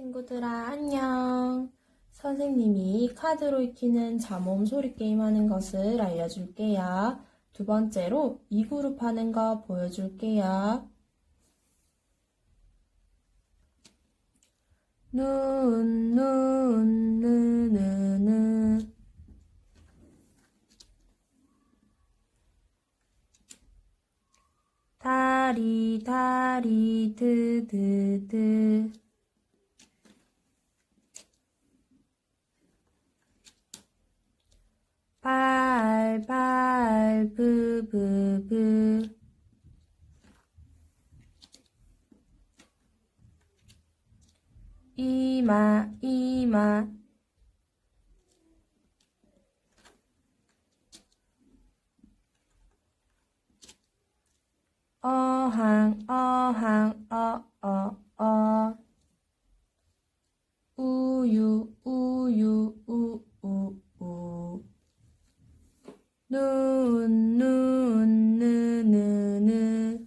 친구들아, 안녕. 선생님이 카드로 익히는 잠엄 소리 게임 하는 것을 알려줄게요. 두 번째로 이 그룹 하는 거 보여줄게요. 눈, 눈, 느, 느, 느. 다리, 다리, 드, 드, 드. 발, 발, 브, 브, 브. 이마, 이마. 어항, 어항, 어, 어, 어. 우유, 우유, 우, 우, 우. 눈, 눈, 느, 느, 느.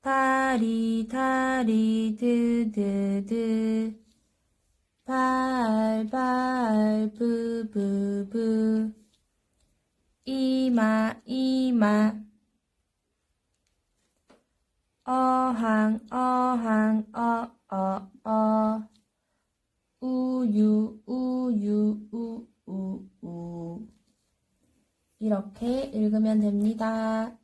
다리, 다리, 드, 드, 드. 발, 발, 브, 브, 브. 이마, 이마. 어항, 어항, 어, 어, 어. 우유, 우유, 우, 우, 우. 이렇게 읽으면 됩니다.